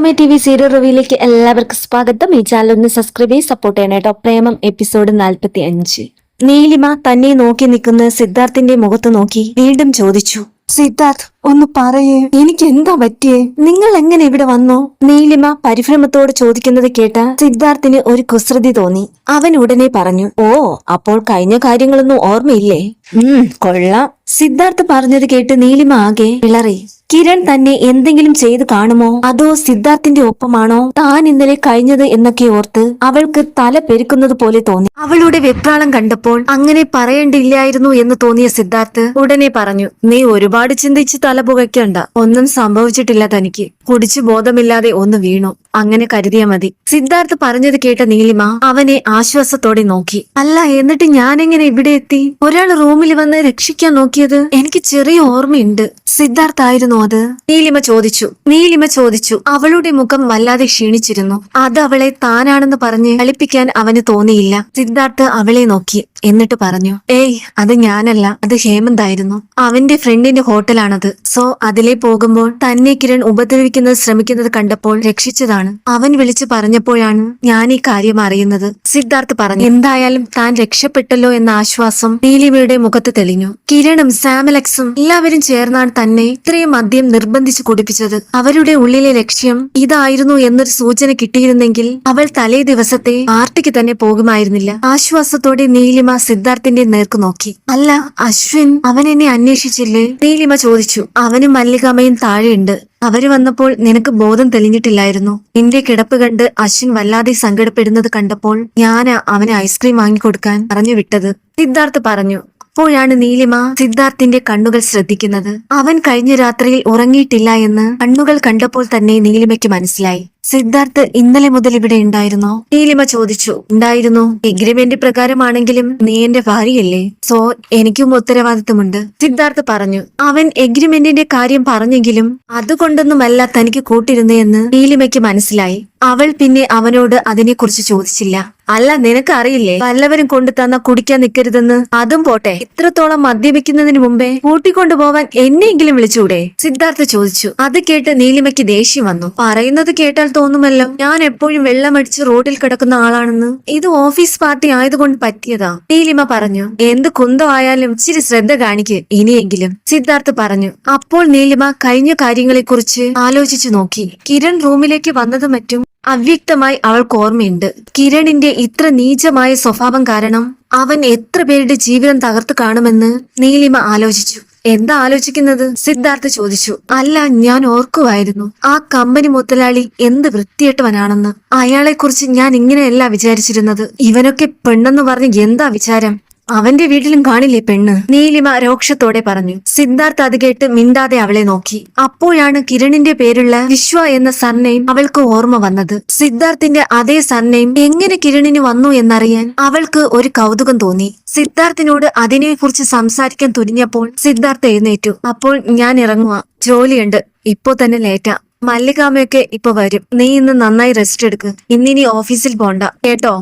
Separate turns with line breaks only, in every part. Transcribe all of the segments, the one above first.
Soumya T V serial റിവ്യൂയിലേക്ക് എല്ലാവർക്കും സ്വാഗതം. ഈ ചാനൽ ഒന്ന് സബ്സ്ക്രൈബ് ചെയ്ത് സപ്പോർട്ട് ചെയ്യണം കേട്ടോ. പ്രേമം എപ്പിസോഡ് നാൽപ്പത്തി അഞ്ച് നീലിമ തന്നെ നോക്കി നിൽക്കുന്ന സിദ്ധാർത്ഥിന്റെ മുഖത്ത് നോക്കി വീണ്ടും ചോദിച്ചു സിദ്ധാർത്ഥ് ഒന്ന് പറയേ. എനിക്ക് എന്താ പറ്റിയേ? നിങ്ങൾ എങ്ങനെ ഇവിടെ വന്നോ? നീലിമ പരിഭ്രമത്തോട് ചോദിക്കുന്നത് കേട്ട സിദ്ധാർത്ഥിന് ഒരു കുസൃതി തോന്നി. അവൻ ഉടനെ പറഞ്ഞു ഓ അപ്പോൾ കഴിഞ്ഞ കാര്യങ്ങളൊന്നും ഓർമ്മയില്ലേ? ഉം കൊള്ളാം. സിദ്ധാർത്ഥ് പറഞ്ഞത് കേട്ട് നീലിമ ആകെ വിളറി. കിരൺ തന്നെ എന്തെങ്കിലും ചെയ്ത് കാണുമോ? അതോ സിദ്ധാർത്ഥിന്റെ ഒപ്പമാണോ? താൻ ഇന്നലെ കഴിഞ്ഞത് എന്നൊക്കെ ഓർത്ത് അവൾക്ക് തല പെരുക്കുന്നത് പോലെ തോന്നി. അവളുടെ വെപ്രാളം കണ്ടപ്പോൾ അങ്ങനെ പറയേണ്ടില്ലായിരുന്നു എന്ന് തോന്നിയ സിദ്ധാർത്ഥ് ഉടനെ പറഞ്ഞു നീ ഒരുപാട് ചിന്തിച്ച് തല പുകയ്ക്കണ്ട. ഒന്നും സംഭവിച്ചിട്ടില്ല തനിക്ക്. കുടിച്ചു ബോധമില്ലാതെ ഒന്ന് വീണു. അങ്ങനെ കരുതിയാ മതി. സിദ്ധാർത്ഥ് പറഞ്ഞത് കേട്ട നീലിമ അവനെ ആശ്വാസത്തോടെ നോക്കി. അല്ല എന്നിട്ട് ഞാൻ എങ്ങനെ ഇവിടെ എത്തി? ഒരാൾ റൂമിൽ വന്ന് രക്ഷിക്കാൻ നോക്കിയത്? എനിക്ക് ചെറിയ ഓർമ്മയുണ്ട്. സിദ്ധാർത്ഥ് ആയിരുന്നു അത്? നീലിമ ചോദിച്ചു. നീലിമ ചോദിച്ചു. അവളുടെ മുഖം വല്ലാതെ ക്ഷീണിച്ചിരുന്നു. അത് അവളെ താനാണെന്ന് പറഞ്ഞ് കളിപ്പിക്കാൻ അവന് തോന്നിയില്ല. സിദ്ധാർത്ഥ് അവളെ നോക്കി എന്നിട്ട് പറഞ്ഞു ഏയ് അത് ഞാനല്ല. അത് ഹേമന്തായിരുന്നു അവന്റെ ഫ്രണ്ടിന്റെ ഹോട്ടലാണത്. സോ അതിലെ പോകുമ്പോൾ തന്നെ കിരൺ ഉപദ്രവിക്കുന്നത് ശ്രമിക്കുന്നത് കണ്ടപ്പോൾ രക്ഷിച്ചതാണ്. അവൻ വിളിച്ചു പറഞ്ഞപ്പോഴാണ് ഞാൻ ഈ കാര്യം അറിയുന്നത്. സിദ്ധാർത്ഥ് പറഞ്ഞു എന്തായാലും താൻ രക്ഷപ്പെട്ടല്ലോ എന്ന ആശ്വാസം നീലിമയുടെ മുഖത്ത് തെളിഞ്ഞു. കിരണും സാമലക്സും എല്ലാവരും ചേർന്നാണ് തന്നെ ഇത്രയും മദ്യം നിർബന്ധിച്ചു കുടിപ്പിച്ചത് അവരുടെ ഉള്ളിലെ ലക്ഷ്യം ഇതായിരുന്നു എന്നൊരു സൂചന കിട്ടിയിരുന്നെങ്കിൽ അവൾ തലേ ദിവസത്തെ പാർട്ടിക്ക് തന്നെ പോകുമായിരുന്നില്ല. ആശ്വാസത്തോടെ നീലിമ സിദ്ധാർത്ഥിന്റെ നേർക്ക് നോക്കി. അല്ല അശ്വിൻ അവൻ എന്നെ അന്വേഷിച്ചില്ലേ? നീലിമ ചോദിച്ചു. അവനും മല്ലികാമയും താഴെയുണ്ട്. അവർ വന്നപ്പോൾ നിനക്ക് ബോധം തെളിഞ്ഞിട്ടില്ലായിരുന്നു. നിന്റെ കിടപ്പ് കണ്ട് അശ്വിൻ വല്ലാതെ സങ്കടപ്പെടുന്നത് കണ്ടപ്പോൾ ഞാൻ അവന് ഐസ്ക്രീം വാങ്ങിക്കൊടുക്കാൻ പറഞ്ഞു വിട്ടത് സിദ്ധാർത്ഥ് പറഞ്ഞു. അപ്പോഴാണ് നീലിമ സിദ്ധാർത്ഥിന്റെ കണ്ണുകൾ ശ്രദ്ധിക്കുന്നത്. അവൻ കഴിഞ്ഞ രാത്രിയിൽ ഉറങ്ങിയിട്ടില്ല എന്ന് കണ്ണുകൾ കണ്ടപ്പോൾ തന്നെ നീലിമയ്ക്ക് മനസ്സിലായി. സിദ്ധാർത്ഥ് ഇന്നലെ മുതൽ ഇവിടെ ഉണ്ടായിരുന്നോ? നീലിമ ചോദിച്ചു. ഉണ്ടായിരുന്നു. എഗ്രിമെന്റ് പ്രകാരമാണെങ്കിലും നീ എന്റെ ഭാര്യയല്ലേ? സോ എനിക്കും ഉത്തരവാദിത്തമുണ്ട്. സിദ്ധാർത്ഥ് പറഞ്ഞു. അവൻ എഗ്രിമെന്റിന്റെ കാര്യം പറഞ്ഞെങ്കിലും അതുകൊണ്ടൊന്നുമല്ല തനിക്ക് കൂട്ടിരുന്നതെന്ന് നീലിമയ്ക്ക് മനസ്സിലായി. അവൾ പിന്നെ അവനോട് അതിനെക്കുറിച്ച് ചോദിച്ചില്ല. അല്ല നിനക്ക് അറിയില്ലേ? വല്ലവരും കൊണ്ടു തന്ന കുടിക്കാൻ നിൽക്കരുതെന്ന്? അതും പോട്ടെ. ഇത്രത്തോളം മദ്യപിക്കുന്നതിന് മുമ്പേ കൂട്ടിക്കൊണ്ടുപോവാൻ എന്നെയെങ്കിലും വിളിച്ചൂടെ? സിദ്ധാർത്ഥ് ചോദിച്ചു. അത് കേട്ട് നീലിമയ്ക്ക് ദേഷ്യം വന്നു. പറയുന്നത് കേട്ടാൽ തോന്നുമല്ലോ. ഞാൻ എപ്പോഴും വെള്ളമടിച്ച് റോഡിൽ കിടക്കുന്ന ആളാണെന്ന്. ഇത് ഓഫീസ് പാർട്ടി ആയതുകൊണ്ട് പറ്റിയതാ. നീലിമ പറഞ്ഞു എന്ത് കുന്തോ ആയാലും ഇച്ചിരി ശ്രദ്ധ കാണിക്ക് ഇനിയെങ്കിലും. സിദ്ധാർത്ഥ് പറഞ്ഞു അപ്പോൾ നീലിമ കഴിഞ്ഞ കാര്യങ്ങളെക്കുറിച്ച് ആലോചിച്ചു നോക്കി. കിരൺ റൂമിലേക്ക് വന്നതും മറ്റും അവ്യക്തമായി അവൾക്ക് ഓർമ്മയുണ്ട്. കിരണിന്റെ ഇത്ര നീചമായ സ്വഭാവം കാരണം അവൻ എത്ര പേരുടെ ജീവിതം തകർത്തു കാണുമെന്ന് നീലിമ ആലോചിച്ചു. എന്താ ആലോചിക്കുന്നത്? സിദ്ധാർത്ഥ ചോദിച്ചു. അല്ല ഞാൻ ഓർക്കുമായിരുന്നു ആ കമ്പനി മുതലാളി എന്ത് വൃത്തികെട്ടവനാണെന്ന്. അയാളെക്കുറിച്ച് ഞാൻ ഇങ്ങനെയല്ല വിചാരിച്ചിരുന്നത്. ഇവനൊക്കെ പെണ്ണെന്ന് പറഞ്ഞ് എന്താ വിചാരം? അവന്റെ വീട്ടിലും കാണില്ലേ പെണ്ണ്? നീലിമ രോക്ഷത്തോടെ പറഞ്ഞു. സിദ്ധാർത്ഥ് അത് കേട്ട് മിണ്ടാതെ അവളെ നോക്കി. അപ്പോഴാണ് കിരണിന്റെ പേരുള്ള വിശ്വ എന്ന സർനെയും അവൾക്ക് ഓർമ്മ വന്നത്. സിദ്ധാർത്ഥിന്റെ അതേ സർനെയും എങ്ങനെ കിരണിന് വന്നു എന്നറിയാൻ അവൾക്ക് ഒരു കൗതുകം തോന്നി. സിദ്ധാർത്ഥിനോട് അതിനെക്കുറിച്ച് സംസാരിക്കാൻ തുനിഞ്ഞപ്പോൾ സിദ്ധാർത്ഥ് എഴുന്നേറ്റു. അപ്പോൾ ഞാൻ ഇറങ്ങുക ജോലിയുണ്ട്. ഇപ്പോ തന്നെ ലേറ്റാ. മല്ലികാമയൊക്കെ ഇപ്പൊ വരും. നീ ഇന്ന് നന്നായി റെസ്റ്റ് എടുക്ക്. ഇന്നിനി ഓഫീസിൽ പോണ്ട. കേട്ടോ?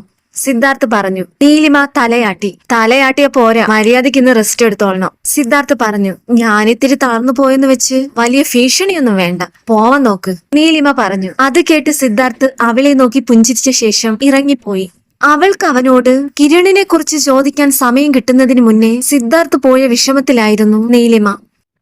സിദ്ധാർത്ഥ് പറഞ്ഞു നീലിമ തലയാട്ടി. തലയാട്ടിയ പോരാ. മര്യാദയ്ക്ക് ഇന്ന് റെസ്റ്റ് എടുത്തോളണം. സിദ്ധാർത്ഥ് പറഞ്ഞു ഞാനിത്തിരി തളർന്നു പോയെന്ന് വെച്ച് വലിയ ഭീഷണിയൊന്നും വേണ്ട. പോവാൻ നോക്ക്. നീലിമ പറഞ്ഞു അത് കേട്ട് സിദ്ധാർത്ഥ് അവളെ നോക്കി പുഞ്ചിരിച്ച ശേഷം ഇറങ്ങിപ്പോയി. അവൾക്ക് അവനോട് കിരണിനെ കുറിച്ച് ചോദിക്കാൻ സമയം കിട്ടുന്നതിന് മുന്നേ സിദ്ധാർത്ഥ് പോയ വിഷമത്തിലായിരുന്നു നീലിമ.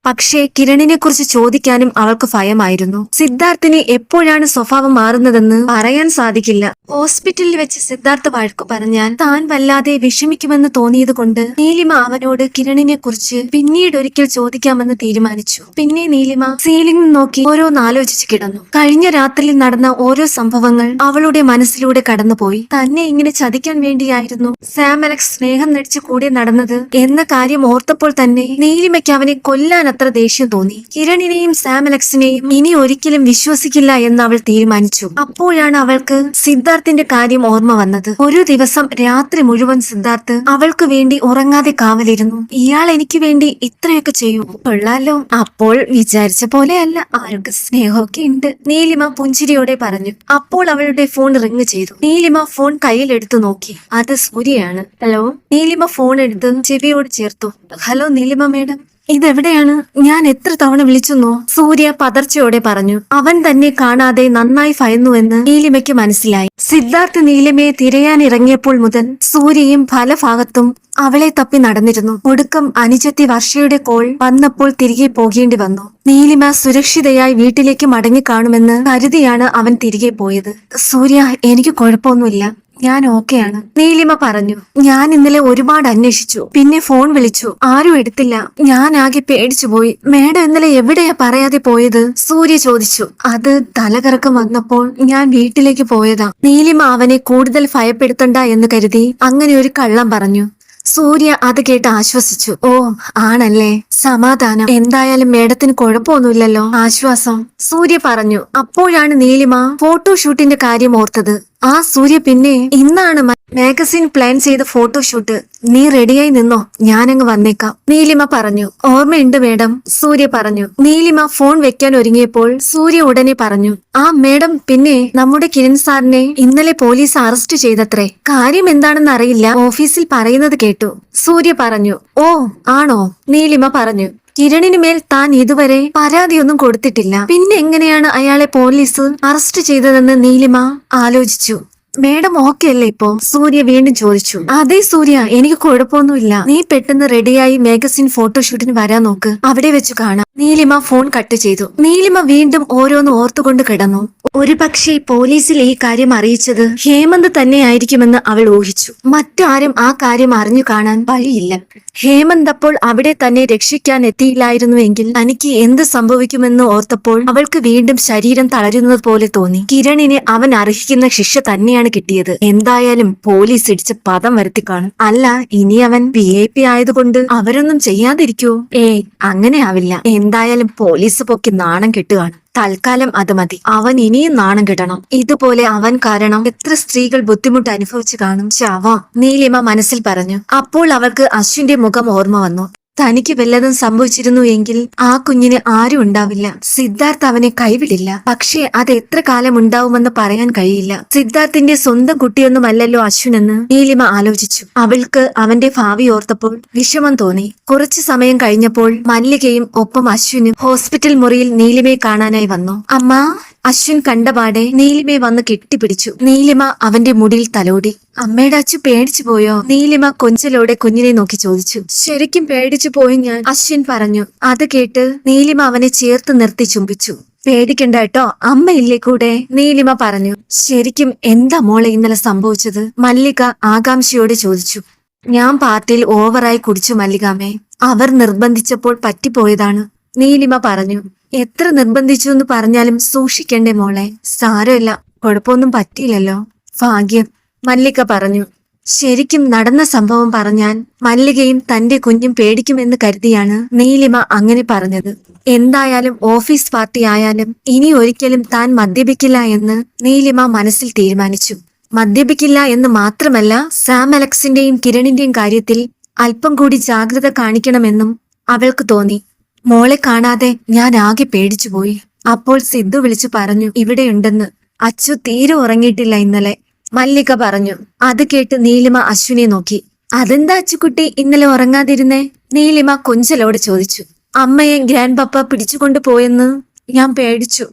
പക്ഷേ കിരണിനെ കുറിച്ച് ചോദിക്കാനും അവൾക്ക് ഭയമായിരുന്നു. സിദ്ധാർത്ഥിന് എപ്പോഴാണ് സ്വഭാവം മാറുന്നതെന്ന് പറയാൻ സാധിക്കില്ല. ഹോസ്പിറ്റലിൽ വെച്ച് സിദ്ധാർത്ഥ വഴക്കു പറഞ്ഞാൽ താൻ വല്ലാതെ വിഷമിക്കുമെന്ന് തോന്നിയത് കൊണ്ട് നീലിമ അവനോട് കിരണിനെ കുറിച്ച് പിന്നീട് ഒരിക്കൽ ചോദിക്കാമെന്ന് തീരുമാനിച്ചു. പിന്നെ നീലിമ സീലിംഗ് നോക്കി ഓരോന്ന് ആലോചിച്ച് കിടന്നു. കഴിഞ്ഞ രാത്രിയിൽ നടന്ന ഓരോ സംഭവങ്ങൾ അവളുടെ മനസ്സിലൂടെ കടന്നുപോയി. തന്നെ ഇങ്ങനെ ചതിക്കാൻ വേണ്ടിയായിരുന്നു സാം അലക്സ് സ്നേഹം നടിച്ചു കൂടെ നടന്നത് എന്ന കാര്യം ഓർത്തപ്പോൾ തന്നെ നീലിമയ്ക്ക് അവനെ കൊല്ലാൻ അത്ര ദേഷ്യം തോന്നി. കിരണിനെയും സാം അലക്സിനെയും ഇനി ഒരിക്കലും വിശ്വസിക്കില്ല എന്ന് അവൾ തീരുമാനിച്ചു. അപ്പോഴാണ് അവൾക്ക് സിദ്ധാർത്ഥിന്റെ കാര്യം ഓർമ്മ വന്നത്. ഒരു ദിവസം രാത്രി മുഴുവൻ സിദ്ധാർത്ഥ് അവൾക്ക് വേണ്ടി ഉറങ്ങാതെ കാവലിരുന്നു. ഇയാൾ എനിക്ക് വേണ്ടി ഇത്രയൊക്കെ ചെയ്യൂ. കൊള്ളാലോ. അപ്പോൾ വിചാരിച്ച പോലെയല്ല ആൾക്ക് സ്നേഹമൊക്കെ ഉണ്ട് നീലിമ പുഞ്ചിരിയോടെ പറഞ്ഞു. അപ്പോൾ അവളുടെ ഫോൺ റിങ് ചെയ്തു. നീലിമ ഫോൺ കയ്യിലെടുത്തു നോക്കി. അത് സൂര്യയാണ്. ഹലോ? നീലിമ ഫോൺ എടുത്ത് ചെവിയോട് ചേർത്തു. Hello Neelima madam. ഇതെവിടെയാണ്? ഞാൻ എത്ര തവണ വിളിച്ചെന്നോ? സൂര്യ പതർച്ചയോടെ പറഞ്ഞു അവൻ തന്നെ കാണാതെ നന്നായി ഭയന്നുവെന്ന് നീലിമയ്ക്ക് മനസ്സിലായി. സിദ്ധാർത്ഥ് നീലിമയെ തിരയാൻ ഇറങ്ങിയപ്പോൾ മുതൽ സൂര്യയും ഫലഭാഗത്തും അവളെ തപ്പി നടന്നിരുന്നു. ഒടുക്കം അനുജത്തി വർഷയുടെ കോൾ വന്നപ്പോൾ തിരികെ പോകേണ്ടി വന്നു. നീലിമ സുരക്ഷിതയായി വീട്ടിലേക്ക് മടങ്ങി കാണുമെന്ന് കരുതിയാണ് അവൻ തിരികെ പോയത്. സൂര്യ എനിക്ക് കുഴപ്പമൊന്നുമില്ല. ഞാൻ ഓക്കെയാണ് നീലിമ പറഞ്ഞു ഞാൻ ഇന്നലെ ഒരുപാട് അന്വേഷിച്ചു. പിന്നെ ഫോൺ വിളിച്ചു. ആരും എടുത്തില്ല. ഞാൻ ആകെ പേടിച്ചു പോയി. മേഡം ഇന്നലെ എവിടെയാ പറയാതെ പോയത്? സൂര്യ ചോദിച്ചു അത് തലകറക്കം വന്നപ്പോൾ ഞാൻ വീട്ടിലേക്ക് പോയതാ. നീലിമ അവനെ കൂടുതൽ ഭയപ്പെടുത്തണ്ട എന്ന് കരുതി അങ്ങനെ ഒരു കള്ളം പറഞ്ഞു. സൂര്യ അത് കേട്ട് ആശ്വസിച്ചു ഓ ആണല്ലേ. സമാധാനം. എന്തായാലും മേഡത്തിന് കുഴപ്പമൊന്നുമില്ലല്ലോ. ആശ്വാസം. സൂര്യ പറഞ്ഞു അപ്പോഴാണ് നീലിമ ഫോട്ടോഷൂട്ടിന്റെ കാര്യം ഓർത്തത്. ആ സൂര്യ പിന്നെ ഇന്നാണ് മാഗസിൻ പ്ലാൻ ചെയ്ത ഫോട്ടോഷൂട്ട് നീ റെഡിയായി നിന്നോ? ഞാനങ്ങ് വന്നേക്കാം. നീലിമ പറഞ്ഞു. ഓർമ്മയുണ്ട് മേഡം സൂര്യ പറഞ്ഞു. നീലിമ ഫോൺ വെക്കാൻ ഒരുങ്ങിയപ്പോൾ സൂര്യ ഉടനെ പറഞ്ഞു. ആ മേഡം പിന്നെ നമ്മുടെ കിരൺ സാറിനെ ഇന്നലെ പോലീസ് അറസ്റ്റ് ചെയ്തത്രേ. കാര്യം എന്താണെന്ന് അറിയില്ല. ഓഫീസിൽ പറയുന്നത് കേട്ടു. സൂര്യ പറഞ്ഞു. ഓ ആണോ? നീലിമ പറഞ്ഞു. കിരണിന് മേൽ താൻ ഇതുവരെ പരാതിയൊന്നും കൊടുത്തിട്ടില്ല. പിന്നെ എങ്ങനെയാണ് അയാളെ പോലീസ് അറസ്റ്റ് ചെയ്തതെന്ന് നീലിമ ആലോചിച്ചു. മേഡം ഓക്കെ അല്ലേ ഇപ്പോ? സൂര്യ വീണ്ടും ചോദിച്ചു. അതെ സൂര്യ എനിക്ക് കുഴപ്പമൊന്നുമില്ല. നീ പെട്ടെന്ന് റെഡിയായി മാഗസിൻ ഫോട്ടോഷൂട്ടിന് വരാൻ നോക്ക്. അവിടെ വെച്ച് കാണാം. നീലിമ ഫോൺ കട്ട് ചെയ്തു. നീലിമ വീണ്ടും ഓരോന്ന് ഓർത്തുകൊണ്ട് കിടന്നു. ഒരു പക്ഷേ പോലീസിൽ ഈ കാര്യം അറിയിച്ചത് ഹേമന്ത് തന്നെയായിരിക്കുമെന്ന് അവൾ ഊഹിച്ചു. മറ്റാരും ആ കാര്യം അറിഞ്ഞു കാണാൻ വഴിയില്ല. ഹേമന്ത് അപ്പോൾ അവിടെ തന്നെ രക്ഷിക്കാൻ എത്തിയില്ലായിരുന്നുവെങ്കിൽ തനിക്ക് എന്ത് സംഭവിക്കുമെന്ന് ഓർത്തപ്പോൾ അവൾക്ക് വീണ്ടും ശരീരം തളരുന്നത് പോലെ തോന്നി. കിരണിന് അവൻ അർഹിക്കുന്ന ശിക്ഷ തന്നെയാണ് കിട്ടിയത്. എന്തായാലും പോലീസ് ഇടിച്ച് പദം വരുത്തി കാണും. അല്ല ഇനി അവൻ വി ഐ പി ആയതുകൊണ്ട് അവരൊന്നും ചെയ്യാതിരിക്കോ ഏയ് അങ്ങനെ ആവില്ല. എന്തായാലും പോലീസ് പൊക്കി നാണം കെട്ടുകയാണ് തൽക്കാലം അത് മതി. അവൻ ഇനിയും നാണം കിട്ടണം. ഇതുപോലെ അവൻ കാരണം എത്ര സ്ത്രീകൾ ബുദ്ധിമുട്ട് അനുഭവിച്ചു കാണും. ശവ നീലിമ മനസ്സിൽ പറഞ്ഞു. അപ്പോൾ അവൾക്ക് അശ്വിന്റെ മുഖം ഓർമ്മ വന്നു. തനിക്ക് വല്ലതും സംഭവിച്ചിരുന്നു എങ്കിൽ ആ കുഞ്ഞിന് ആരും ഉണ്ടാവില്ല. സിദ്ധാർത്ഥ് അവനെ കൈവിടില്ല. പക്ഷേ അത് എത്ര കാലം ഉണ്ടാവുമെന്ന് പറയാൻ കഴിയില്ല. സിദ്ധാർത്ഥിന്റെ സ്വന്തം കുട്ടിയൊന്നുമല്ലല്ലോ അശ്വിനെന്ന് നീലിമ ആലോചിച്ചു. അവൾക്ക് അവന്റെ ഭാവി ഓർത്തപ്പോൾ വിഷമം തോന്നി. കുറച്ചു സമയം കഴിഞ്ഞപ്പോൾ മല്ലികയും ഒപ്പം അശ്വിനും ഹോസ്പിറ്റൽ മുറിയിൽ നീലിമയെ കാണാനായി വന്നു. അമ്മ അശ്വിൻ കണ്ടപാടെ നീലിമയെ വന്ന് കെട്ടിപ്പിടിച്ചു. നീലിമ അവന്റെ മുടിയിൽ തലോടി. അമ്മയുടെ അച്ഛൻ പേടിച്ചു പോയോ? നീലിമ കൊഞ്ചലോടെ കുഞ്ഞിനെ നോക്കി ചോദിച്ചു. ശരിക്കും പേടിച്ചു പോയി ഞാൻ അശ്വിൻ പറഞ്ഞു. അത് കേട്ട് നീലിമ അവനെ ചേർത്ത് നിർത്തി ചുംബിച്ചു. പേടിക്കണ്ട കേട്ടോ അമ്മയില്ലേ കൂടെ? നീലിമ പറഞ്ഞു. ശരിക്കും എന്താ മോളെ ഇന്നലെ സംഭവിച്ചത്? മല്ലിക ആകാംക്ഷയോട് ചോദിച്ചു. ഞാൻ പാർട്ടിയിൽ ഓവറായി കുടിച്ചു മല്ലികാമേ. അവർ നിർബന്ധിച്ചപ്പോൾ പറ്റിപ്പോയതാണ്. നീലിമ പറഞ്ഞു എത്ര നിർബന്ധിച്ചു എന്ന് പറഞ്ഞാലും സൂക്ഷിക്കണ്ടേ മോളെ. സാരമില്ല കുഴപ്പമൊന്നും പറ്റിയില്ലല്ലോ. ഭാഗ്യം മല്ലിക പറഞ്ഞു ശരിക്കും നടന്ന സംഭവം പറഞ്ഞാൽ മല്ലികയും തന്റെ കുഞ്ഞും പേടിക്കുമെന്ന് കരുതിയാണ് നീലിമ അങ്ങനെ പറഞ്ഞത്. എന്തായാലും ഓഫീസ് പാർട്ടി ആയാലും ഇനി ഒരിക്കലും താൻ മദ്യപിക്കില്ല എന്ന് നീലിമ മനസ്സിൽ തീരുമാനിച്ചു. മദ്യപിക്കില്ല എന്ന് മാത്രമല്ല സാം അലക്സിന്റെയും കിരണിന്റെയും കാര്യത്തിൽ അല്പം കൂടി ജാഗ്രത കാണിക്കണമെന്നും അവൾക്ക് തോന്നി. മോളെ കാണാതെ ഞാൻ ആകെ പേടിച്ചു പോയി. അപ്പോൾ സിദ്ധു വിളിച്ചു പറഞ്ഞു ഇവിടെയുണ്ടെന്ന് അച്ചു തീരെ ഉറങ്ങിയിട്ടില്ല ഇന്നലെ മല്ലിക പറഞ്ഞു. അത് കേട്ട് നീലിമ അശ്വിനെ നോക്കി. അതെന്താ അച്ചുകുട്ടി ഇന്നലെ ഉറങ്ങാതിരുന്നേ? നീലിമ കൊഞ്ചലോട് ചോദിച്ചു. അമ്മയെ ഗ്രാൻഡ് പപ്പ പിടിച്ചുകൊണ്ട് പോയെന്ന് ഞാൻ പേടിച്ചു.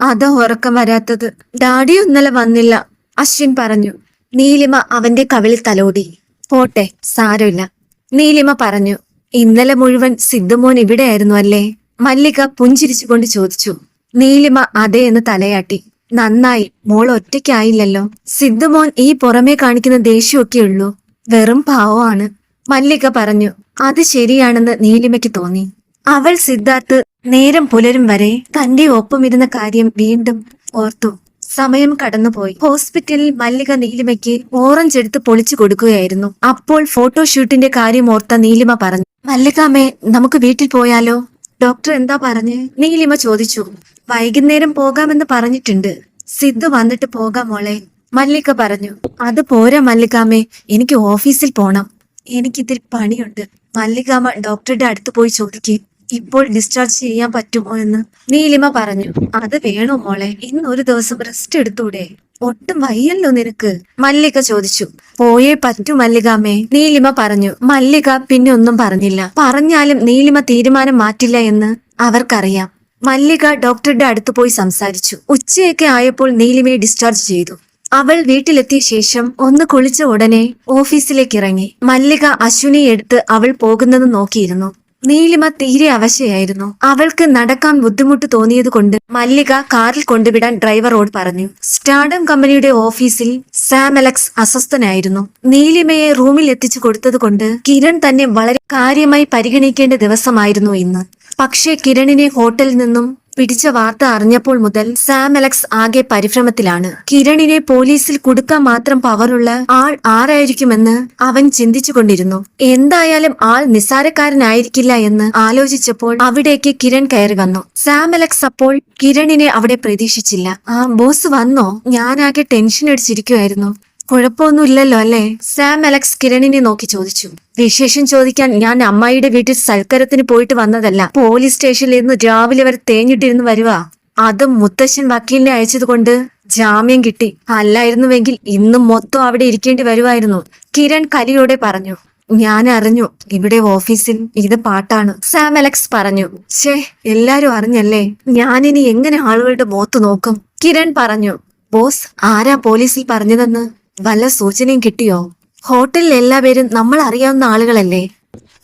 അതാ ഉറക്കം വരാത്തത്. ഡാഡി ഇന്നലെ വന്നില്ല അശ്വിൻ പറഞ്ഞു. നീലിമ അവന്റെ കവിളിൽ തലോടി. പോട്ടെ സാരമില്ല നീലിമ പറഞ്ഞു. ഇന്നലെ മുഴുവൻ സിദ്ധുമോൻ ഇവിടെയായിരുന്നു അല്ലേ? മല്ലിക പുഞ്ചിരിച്ചുകൊണ്ട് ചോദിച്ചു. നീലിമ അതെ എന്ന് തലയാട്ടി. നന്നായി. മോൾ ഒറ്റയ്ക്കായില്ലല്ലോ. സിദ്ധുമോൻ ഈ പുറമേ കാണിക്കുന്ന ദേഷ്യമൊക്കെ ഉള്ളൂ. വെറും പാവമാണ്. മല്ലിക പറഞ്ഞു അത് ശരിയാണെന്ന് നീലിമയ്ക്ക് തോന്നി. അവൾ സിദ്ധാർത്ഥ് നേരം പുലരും വരെ തന്റെ ഒപ്പമിരുന്ന കാര്യം വീണ്ടും ഓർത്തു. സമയം കടന്നുപോയി. ഹോസ്പിറ്റലിൽ മല്ലിക നീലിമയ്ക്ക് ഓറഞ്ച് എടുത്ത് പൊളിച്ചു കൊടുക്കുകയായിരുന്നു. അപ്പോൾ ഫോട്ടോഷൂട്ടിന്റെ കാര്യം ഓർത്ത നീലിമ പറഞ്ഞു മല്ലികാമേ നമുക്ക് വീട്ടിൽ പോയാലോ? ഡോക്ടർ എന്താ പറഞ്ഞ്? നീലിമ ചോദിച്ചു. വൈകുന്നേരം പോകാമെന്ന് പറഞ്ഞിട്ടുണ്ട്. സിദ്ധു വന്നിട്ട് പോകാം മോളെ. മല്ലിക പറഞ്ഞു. അത് പോരാ മല്ലികാമേ എനിക്ക് ഓഫീസിൽ പോണം. എനിക്കിതിൽ പണിയുണ്ട്. മല്ലികാമ ഡോക്ടറുടെ അടുത്ത് പോയി ചോദിക്കേ. ഇപ്പോൾ ഡിസ്ചാർജ് ചെയ്യാൻ പറ്റുമോ എന്ന് നീലിമ പറഞ്ഞു. അത് വേണോ മോളെ? ഇന്ന് ഒരു ദിവസം റെസ്റ്റ് എടുത്തൂടെ? ഒട്ടും വയ്യല്ലോ നിനക്ക്? മല്ലിക ചോദിച്ചു. പോയേ പറ്റൂ മല്ലികാമ്മേ നീലിമ പറഞ്ഞു. മല്ലിക പിന്നെ ഒന്നും പറഞ്ഞില്ല. പറഞ്ഞാലും നീലിമ തീരുമാനം മാറ്റില്ല എന്ന് അവർക്കറിയാം. മല്ലിക ഡോക്ടറുടെ അടുത്ത് പോയി സംസാരിച്ചു. ഉച്ചയൊക്കെ ആയപ്പോൾ നീലിമയെ ഡിസ്ചാർജ് ചെയ്തു. അവൾ വീട്ടിലെത്തിയ ശേഷം ഒന്ന് കുളിച്ച ഉടനെ ഓഫീസിലേക്ക് ഇറങ്ങി മല്ലിക അശ്വിനെ എടുത്ത് അവൾ പോകുന്നത് നോക്കിയിരുന്നു. നീലിമ തീരെ അവശയായിരുന്നു. അവൾക്ക് നടക്കാൻ ബുദ്ധിമുട്ട് തോന്നിയത് കൊണ്ട് മല്ലിക കാറിൽ കൊണ്ടുവിടാൻ ഡ്രൈവറോട് പറഞ്ഞു. സ്റ്റാർഡം കമ്പനിയുടെ ഓഫീസിൽ സാം അലക്സ് അസ്വസ്ഥനായിരുന്നു. നീലിമയെ റൂമിൽ എത്തിച്ചു കൊടുത്തത് കൊണ്ട് കിരൺ തന്നെ വളരെ കാര്യമായി പരിഗണിക്കേണ്ട ദിവസമായിരുന്നു ഇന്ന്. പക്ഷേ കിരണിനെ ഹോട്ടലിൽ നിന്നും പിടിച്ച വാർത്ത അറിഞ്ഞപ്പോൾ മുതൽ സാം അലക്സ് ആകെ പരിഭ്രമത്തിലാണ്. കിരണിനെ പോലീസിൽ കൊടുക്കാൻ മാത്രം പവറുള്ള ആൾ ആരായിരിക്കുമെന്ന് അവൻ ചിന്തിച്ചുകൊണ്ടിരുന്നു. എന്തായാലും ആൾ നിസാരക്കാരനായിരിക്കില്ല എന്ന് ആലോചിച്ചപ്പോൾ അവിടേക്ക് കിരൺ കയറി വന്നു. സാം അലക്സ് അപ്പോൾ കിരണിനെ അവിടെ പ്രതീക്ഷിച്ചില്ല. ആ ബോസ് വന്നോ? ഞാനാകെ ടെൻഷൻ അടിച്ചിരിക്കുമായിരുന്നു കുഴപ്പമൊന്നുമില്ലല്ലോ അല്ലേ? സാം അലക്സ് കിരണിനെ നോക്കി ചോദിച്ചു. വിശേഷം ചോദിക്കാൻ ഞാൻ അമ്മായിയുടെ വീട്ടിൽ സൽക്കരത്തിന് പോയിട്ട് വന്നതല്ല. പോലീസ് സ്റ്റേഷനിൽ നിന്ന് രാവിലെ വരെ തേഞ്ഞിട്ടിരുന്ന് വരുവാ. അത് മുത്തശ്ശൻ വക്കീലിനെ അയച്ചതുകൊണ്ട് ജാമ്യം കിട്ടി. അല്ലായിരുന്നുവെങ്കിൽ ഇന്നും മൊത്തം അവിടെ ഇരിക്കേണ്ടി വരുമായിരുന്നു കിരൺ കലിയോടെ പറഞ്ഞു. ഞാൻ അറിഞ്ഞു. ഇവിടെ ഓഫീസിൽ ഇത് പാട്ടാണ്. സാം അലക്സ് പറഞ്ഞു. ഷേ എല്ലാരും അറിഞ്ഞല്ലേ? ഞാനിനി എങ്ങനെ ആളുകളുടെ മോത്ത് നോക്കും? കിരൺ പറഞ്ഞു. ബോസ് ആരാ പോലീസിൽ പറഞ്ഞതെന്ന്? വല്ല സൂചനയും കിട്ടിയോ? ഹോട്ടലിൽ എല്ലാവരും നമ്മൾ അറിയാവുന്ന ആളുകളല്ലേ?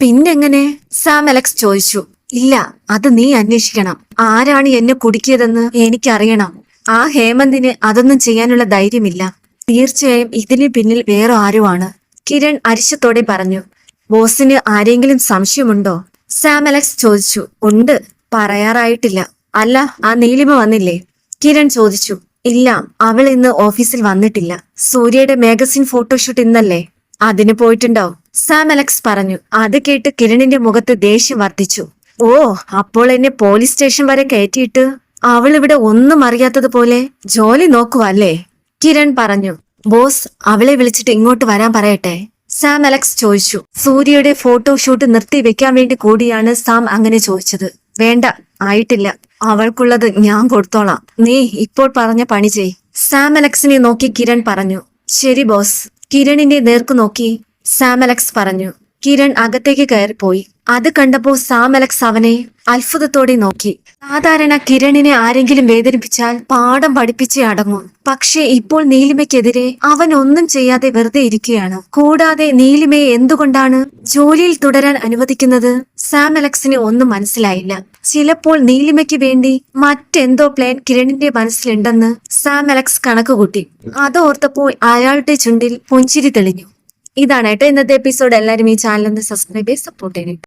പിന്നെങ്ങനെ? സാം അലക്സ് ചോദിച്ചു. ഇല്ല അത് നീ അന്വേഷിക്കണം. ആരാണ് എന്നെ കുടുക്കിയതെന്ന് എനിക്കറിയണം. ആ ഹേമന്തിന് അതൊന്നും ചെയ്യാനുള്ള ധൈര്യമില്ല. തീർച്ചയായും ഇതിന് പിന്നിൽ വേറെ ആരുമാണ്? കിരൺ അരിശത്തോടെ പറഞ്ഞു. ബോസിന് ആരെങ്കിലും സംശയമുണ്ടോ? സാം അലക്സ് ചോദിച്ചു. ഉണ്ട്. പറയാറായിട്ടില്ല. അല്ല ആ നീലിമ വന്നില്ലേ? കിരൺ ചോദിച്ചു. ഇല്ല അവൾ ഇന്ന് ഓഫീസിൽ വന്നിട്ടില്ല. സൂര്യയുടെ മാഗസിൻ ഫോട്ടോഷൂട്ട് ഇന്നല്ലേ? അതിന് പോയിട്ടുണ്ടാവും. സാം അലക്സ് പറഞ്ഞു. അത് കേട്ട് കിരണിന്റെ മുഖത്ത് ദേഷ്യം വർദ്ധിച്ചു. ഓ അപ്പോൾ എന്നെ പോലീസ് സ്റ്റേഷൻ വരെ കയറ്റിയിട്ട്? അവൾ ഇവിടെ ഒന്നും അറിയാത്തതുപോലെ ജോലി നോക്കുവല്ലേ കിരൺ പറഞ്ഞു. ബോസ് അവളെ വിളിച്ചിട്ട് ഇങ്ങോട്ട് വരാൻ പറയട്ടെ? സാം അലക്സ് ചോദിച്ചു. സൂര്യയുടെ ഫോട്ടോഷൂട്ട് നിർത്തി വെക്കാൻ വേണ്ടി കൂടിയാണ് സാം അങ്ങനെ ചോദിച്ചത്. വേണ്ട ആയിട്ടില്ല. അവൾക്കുള്ളത് ഞാൻ കൊടുത്തോളാം. നീ ഇപ്പോൾ പറഞ്ഞ പണി ചെയ്. സാം അലക്സിനെ നോക്കി കിരൺ പറഞ്ഞു. ശരി ബോസ്. കിരണിന്റെ നേർക്കു നോക്കി സാം അലക്സ് പറഞ്ഞു. കിരൺ അകത്തേക്ക് കയറിപ്പോയി. അത് കണ്ടപ്പോ സാം അലക്സ് അവനെ അത്ഭുതത്തോടെ നോക്കി. സാധാരണ കിരണിനെ ആരെങ്കിലും വേദനിപ്പിച്ചാൽ പാഠം പഠിപ്പിച്ചേ അടങ്ങും. പക്ഷേ ഇപ്പോൾ നീലിമയ്ക്കെതിരെ അവൻ ഒന്നും ചെയ്യാതെ വെറുതെ ഇരിക്കുകയാണ്. കൂടാതെ നീലിമയെ എന്തുകൊണ്ടാണ് ജോലിയിൽ തുടരാൻ അനുവദിക്കുന്നത്? സാം അലക്സിന് ഒന്നും മനസ്സിലായില്ല. ചിലപ്പോൾ നീലിമയ്ക്ക് വേണ്ടി മറ്റെന്തോ പ്ലാൻ കിരണിന്റെ മനസ്സിലുണ്ടെന്ന് സാം അലക്സ് കണക്കുകൂട്ടി. അതോർത്തപ്പോൾ അയാളുടെ ചുണ്ടിൽ പുഞ്ചിരി തെളിഞ്ഞു. ഇതാണ് കേട്ടോ ഇന്നത്തെ എപ്പിസോഡ്. എല്ലാവരും ഈ ചാനൽ ഒന്ന് സബ്സ്ക്രൈബ് ചെയ്ത് സപ്പോർട്ട് ചെയ്യണം.